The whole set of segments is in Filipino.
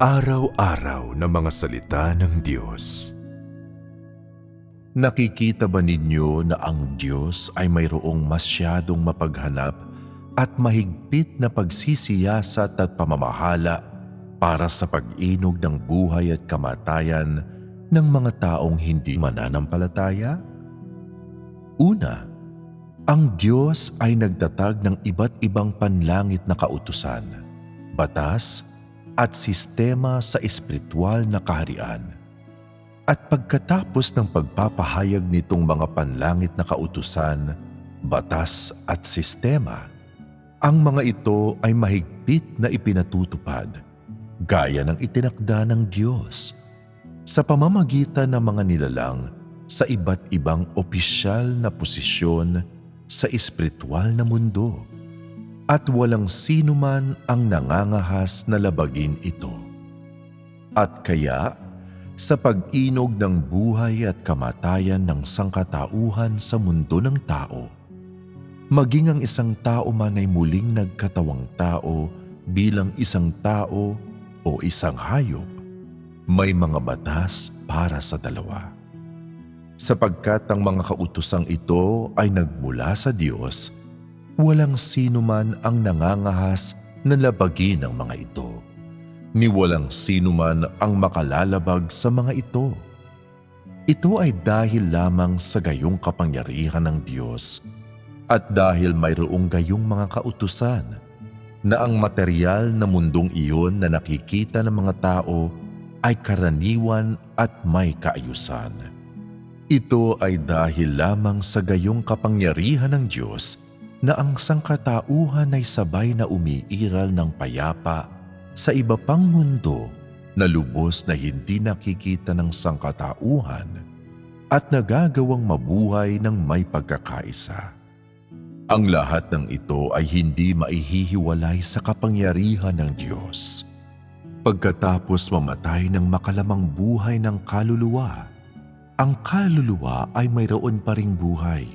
Araw-araw na mga salita ng Diyos. Nakikita ba ninyo na ang Diyos ay mayroong masyadong mapaghanap at mahigpit na pagsisiyasat at pamamahala para sa pag-inog ng buhay at kamatayan ng mga taong hindi mananampalataya? Una, ang Diyos ay nagtatag ng iba't ibang panlangit na kautusan, batas, at sistema sa espiritual na kaharian. At pagkatapos ng pagpapahayag nitong mga panlangit na kautusan, batas at sistema, ang mga ito ay mahigpit na ipinatutupad, gaya ng itinakda ng Diyos, sa pamamagitan ng mga nilalang sa iba't ibang opisyal na posisyon sa espiritual na mundo at walang sino man ang nangangahas na labagin ito. At kaya, sa pag-inog ng buhay at kamatayan ng sangkatauhan sa mundo ng tao, maging ang isang tao man ay muling nagkatawang tao bilang isang tao o isang hayop, may mga batas para sa dalawa. Sapagkat ang mga kautosang ito ay nagmula sa Diyos, walang sino man ang nangangahas na labagin ang mga ito, ni walang sino man ang makalalabag sa mga ito. Ito ay dahil lamang sa gayong kapangyarihan ng Diyos at dahil mayroong gayong mga kautusan na ang material na mundong iyon na nakikita ng mga tao ay karaniwan at may kaayusan. Ito ay dahil lamang sa gayong kapangyarihan ng Diyos na ang sangkatauhan ay sabay na umiiral ng payapa sa iba pang mundo na lubos na hindi nakikita ng sangkatauhan at nagagawang mabuhay ng may pagkakaisa. Ang lahat ng ito ay hindi maihihiwalay sa kapangyarihan ng Diyos. Pagkatapos mamatay ng makalamang buhay ng kaluluwa, ang kaluluwa ay mayroon pa ring buhay.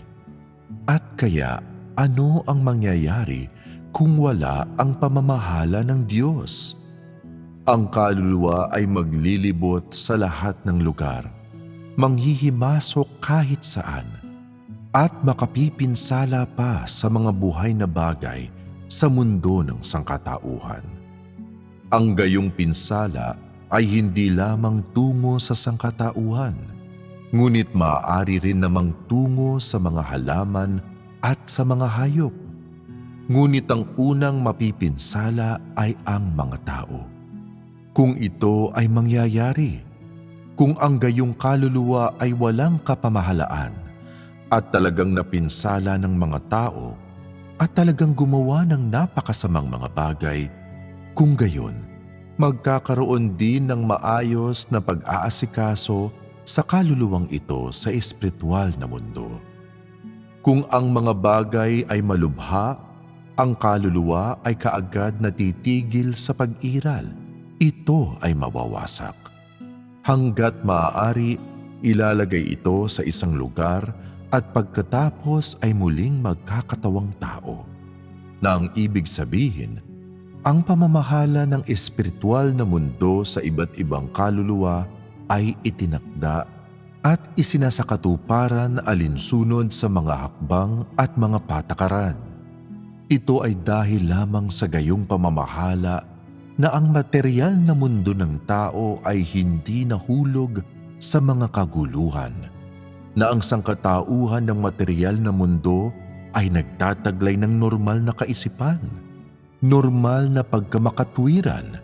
At kaya ano ang mangyayari kung wala ang pamamahala ng Diyos? Ang kaluluwa ay maglilibot sa lahat ng lugar, manghihimasok kahit saan, at makapipinsala pa sa mga buhay na bagay sa mundo ng sangkatauhan. Ang gayong pinsala ay hindi lamang tungo sa sangkatauhan, ngunit maaari rin namang tungo sa mga halaman at sa mga hayop. Ngunit ang unang mapipinsala ay ang mga tao. Kung ito ay mangyayari, kung ang gayong kaluluwa ay walang kapamahalaan at talagang napinsala ng mga tao at talagang gumawa ng napakasamang mga bagay, kung gayon, magkakaroon din ng maayos na pag-aasikaso sa kaluluwang ito sa espiritual na mundo. Kung ang mga bagay ay malubha, ang kaluluwa ay kaagad natitigil sa pag-iral. Ito ay mawawasak. Hanggat maaari, ilalagay ito sa isang lugar at pagkatapos ay muling magkakatawang tao. Na ang ibig sabihin, ang pamamahala ng espiritual na mundo sa iba't ibang kaluluwa ay itinakda at isinasakatuparan alinsunod sa mga hakbang at mga patakaran. Ito ay dahil lamang sa gayong pamamahala na ang material na mundo ng tao ay hindi nahulog sa mga kaguluhan, na ang sangkatauhan ng material na mundo ay nagtataglay ng normal na kaisipan, normal na pagkamakatwiran,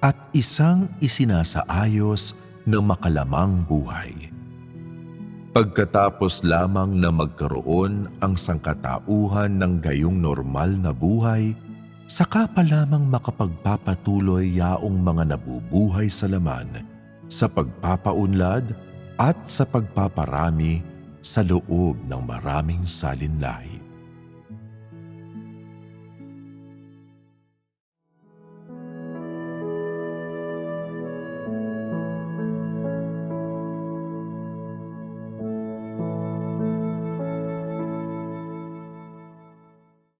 at isang isinasaayos na makalamang buhay. Pagkatapos lamang na magkaroon ang sangkatauhan ng gayong normal na buhay, saka pa lamang makapagpapatuloy yaong mga nabubuhay sa laman sa pagpapaunlad at sa pagpaparami sa loob ng maraming salinlahi.